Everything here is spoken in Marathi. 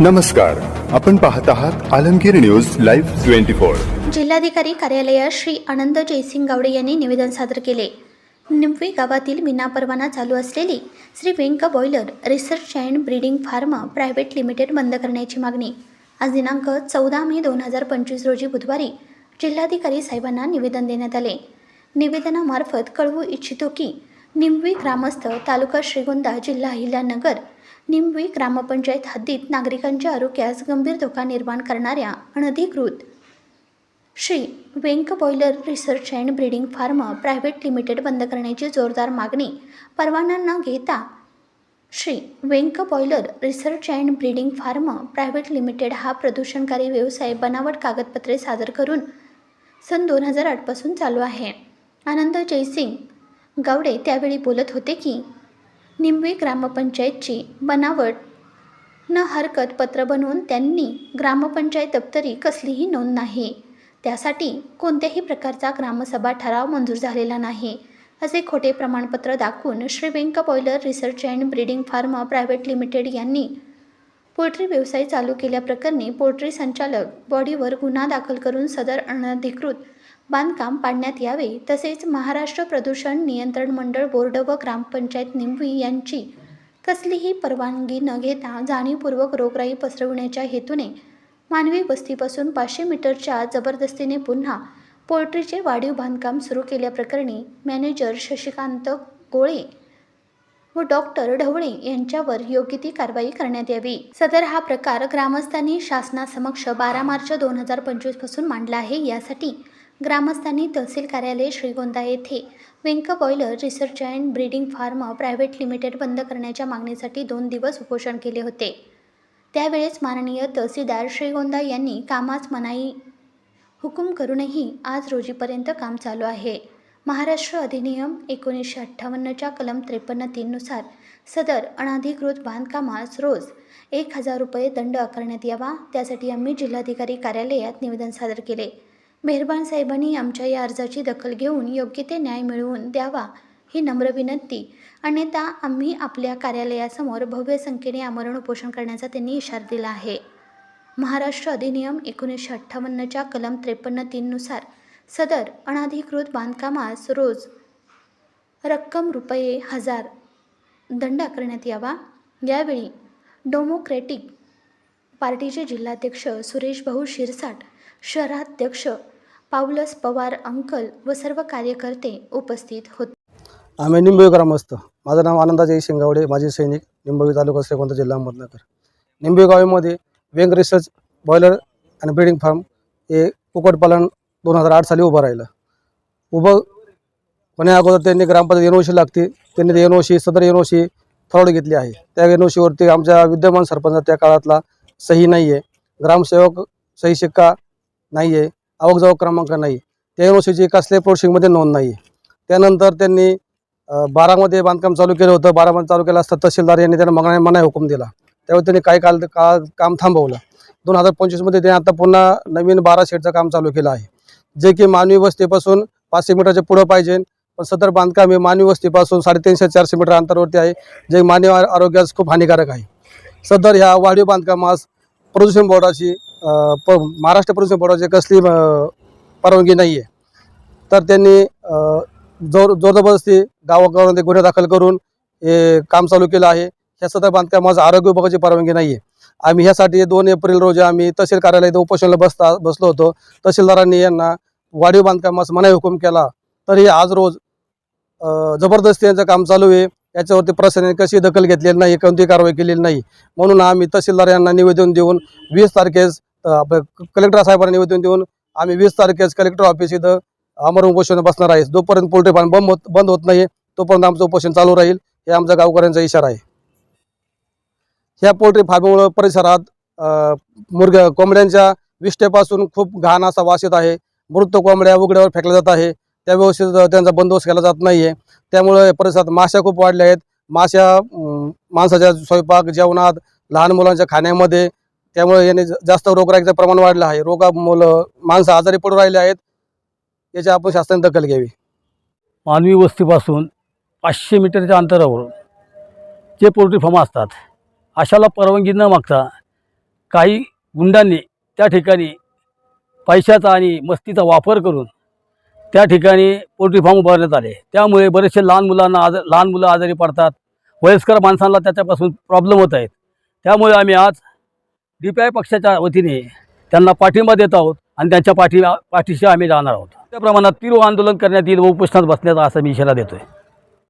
नमस्कार आपण पाहत आहात Alamgir news live twenty four. जिल्हाधिकारी कार्यालयात श्री आनंद जयसिंग गावडे यांनी निवेदन सादर केले. निमवी गावातील विनापरवाना चालू असलेली Shri Venk boiler research and breeding farm private limited बंद करण्याची मागणी. आज दिनांक चौदा मे दोन हजार पंचवीस रोजी बुधवारी जिल्हाधिकारी साहेबांना निवेदन देण्यात आले. निवेदनामार्फत कळवू इच्छितो की निंबवी ग्रामस्थ तालुका श्रीगोंदा जिल्हा अहिल्यानगर. निंबवी ग्रामपंचायत हद्दीत नागरिकांच्या आरोग्यास गंभीर धोका निर्माण करणाऱ्या अनधिकृत Shri Venk boiler research and breeding farm private limited बंद करण्याची जोरदार मागणी परवाना न घेता Shri Venk boiler research and breeding farm private limited हा प्रदूषणकारी व्यवसाय बनावट कागदपत्रे सादर करून सन दोन हजार आठपासून चालू आहे. आनंद जयसिंग गावडे त्यावेळी बोलत होते की निंबवी ग्रामपंचायतची बनावट. न हरकत पत्र बनवून त्यांनी ग्रामपंचायत दप्तरी कसलीही नोंद नाही. त्यासाठी कोणत्याही प्रकारचा ग्रामसभा ठराव मंजूर झालेला नाही असे खोटे प्रमाणपत्र दाखवून Shri Venk boiler research and breeding farm private limited यांनी पोल्ट्री व्यवसाय चालू केल्याप्रकरणी पोल्ट्री संचालक बॉडीवर गुन्हा दाखल करून सदर अनधिकृत बांधकाम पाडण्यात यावे तसेच महाराष्ट्र प्रदूषण नियंत्रण मंडळ बोर्ड व ग्रामपंचायत निंबवी यांची कसलीही परवानगी न घेता जाणीवपूर्वक रोगराई पसरविण्याच्या हेतूने मानवी वस्तीपासून पाचशे मीटरच्या जबरदस्तीने पुन्हा पोल्ट्रीचे वाढीव बांधकाम सुरू केल्याप्रकरणी मॅनेजर शशिकांत गोळे व डॉक्टर ढवळे यांच्यावर योग्य ती कारवाई करण्यात यावी. सदर हा प्रकार ग्रामस्थांनी शासनासमक्ष बारा मार्च दोन हजार पंचवीसपासून मांडला आहे. यासाठी ग्रामस्थांनी तहसील कार्यालय श्रीगोंदा येथे Venk boiler research and breeding farm private limited बंद करण्याच्या मागणीसाठी दोन दिवस उपोषण केले होते. त्यावेळेस माननीय तहसीलदार श्रीगोंदा यांनी कामास मनाई हुकूम करूनही आज रोजीपर्यंत काम चालू आहे. महाराष्ट्र अधिनियम एकोणीसशे अठ्ठावन्नच्या कलम त्रेपन्न तीननुसार सदर अनधिकृत बांधकामास रोज एक हजार रुपये दंड आकारण्यात यावा त्यासाठी आम्ही जिल्हाधिकारी कार्यालयात निवेदन सादर केले. मेहरबान साहेबांनी आमच्या या अर्जाची दखल घेऊन योग्य ते न्याय मिळवून द्यावा ही नम्र विनंती. अन्यथा आम्ही आपल्या कार्यालयासमोर भव्य संख्येने आमरण उपोषण करण्याचा त्यांनी इशारा दिला आहे. महाराष्ट्र अधिनियम एकोणीसशे अठ्ठावन्नच्या कलम त्रेपन्न तीननुसार सदर अनाधिकृत बांधकामास रोज रक्कम रुपये हजार दंड आकारण्यात यावा. यावेळी डेमोक्रॅटिक पार्टीचे जिल्हाध्यक्ष सुरेश भाऊ शिरसाट शहराध्यक्ष पावलस पवार अंकल व सर्व कार्यकर्ते उपस्थित होते. आम्ही निंबवी ग्रामस्थ. माझं नाव आनंदाजी शिंगावडे. माजी सैनिक निंबवी तालुका श्रीगोंदा जिल्हा अहमदनगर. निंबवी गावामध्ये वेंग रिसर्च बॉयलर आणि ब्रीडिंग फार्म हे कुक्कुटपालन दोन हजार आठ साली उभं राहिलं. उभं होण्या अगोदर त्यांनी ग्रामपंचायत एन ओ सी लागते. त्यांनी ते एन ओ सी सदर एन ओ सी फ्रॉड घेतली आहे. त्या एन ओ सीवरती आमच्या विद्यमान सरपंच त्या काळातला सही नाही आहे ग्रामसेवक सही शिक्का नाही आहे आवक जावक क्रमांक नाही त्या एन ओ सीची कसल्याही प्रोसिंगमध्ये नोंद नाही आहे त्यानंतर त्यांनी बारामध्ये बांधकाम चालू केलं होतं. बारामध्ये चालू केलं असता तहसीलदार यांनी त्यांना मग मनाई हुकूम दिला. त्यावेळी त्यांनी काही काल का काम थांबवलं. दोन हजार पंचवीसमध्ये त्यांनी आता पुन्हा नवीन बारा शेडचं काम चालू केलं आहे. जे की मानवी वस्तीपासून पाचशे मीटरच्या पुढं पाहिजे. पण सदर बांधकाम हे मानवी वस्तीपासून साडेतीनशे चारशे मीटर अंतरावरती आहे जे मानवी आरोग्यास खूप हानिकारक आहे. सदर ह्या वाढीव बांधकामास प्रदूषण बोर्डाशी प महाराष्ट्र प्रदूषण बोर्डाची कसली परवानगी नाही आहे तर त्यांनी जोर जोर जबरदस्ती गावागावामध्ये गुन्हे दाखल करून हे काम चालू केलं आहे. ह्या सदर बांधकामाचं आरोग्य विभागाची परवानगी नाही आहे आम्ही ह्यासाठी दोन एप्रिल रोजी आम्ही तहसील कार्यालयात उपोषणाला बसता बसलो होतो. तहसीलदारांनी यांना वाढीव बांधकामास मनाई हुकूम केला. तरी आज रोज जबरदस्ती यांचं काम चालू आहे. याच्यावरती प्रशासनाने कशी दखल घेतलेली नाही कोणती कारवाई केलेली नाही. म्हणून आम्ही तहसीलदार यांना निवेदन देऊन वीस तारखेस कलेक्टर साहेबांना निवेदन देऊन आम्ही वीस तारखेस कलेक्टर ऑफिस इथं अमर उपोषण बसणार आहे. जोपर्यंत पोल्ट्री फार्म बंद होत बंद होत नाही तोपर्यंत आमचं उपोषण चालू राहील. हे आमचा गावकऱ्यांचा इशारा आहे. ह्या पोल्ट्री फार्ममुळं परिसरात अ, मुर्ग्या कोंबड्यांच्या विष्ठेपासून खूप घाण असा वास येत आहे. मृत कोंबड्या उघड्यावर फेकल्या जात आहे. त्या व्यवस्थित त्यांचा बंदोबस्त केला जात नाही आहे त्यामुळे परिसरात माश्या खूप वाढल्या आहेत. माश्या माणसाच्या स्वयंपाक जेवणात लहान मुलांच्या खाण्यामध्ये त्यामुळे याने ज- जास्त रोगराईचं प्रमाण वाढलं आहे. रोगामुळं माणसं आजारी पडू राहिले आहेत याची आपण शासनाने दखल घ्यावी. मानवी वस्तीपासून पाचशे मीटरच्या अंतरावर जे पोल्ट्री फार्म असतात अशाला परवानगी न मागता काही गुंडांनी त्या ठिकाणी पैशाचा आणि मस्तीचा वापर करून त्या ठिकाणी पोल्ट्री फार्म उभारण्यात आले. त्यामुळे बरेचसे लहान मुलांना आज लहान मुलं आजारी पडतात. वयस्कर माणसांना त्याच्यापासून प्रॉब्लेम होत आहेत. त्यामुळे आम्ही आज डी पी आय पक्षाच्या वतीने त्यांना पाठिंबा देत आहोत आणि त्यांच्या पाठी पाठीशी आम्ही जाणार आहोत. त्या प्रमाणात तीव्र आंदोलन करण्यात येईल व उपोषणात बसण्याचा असा मी इशारा देतो आहे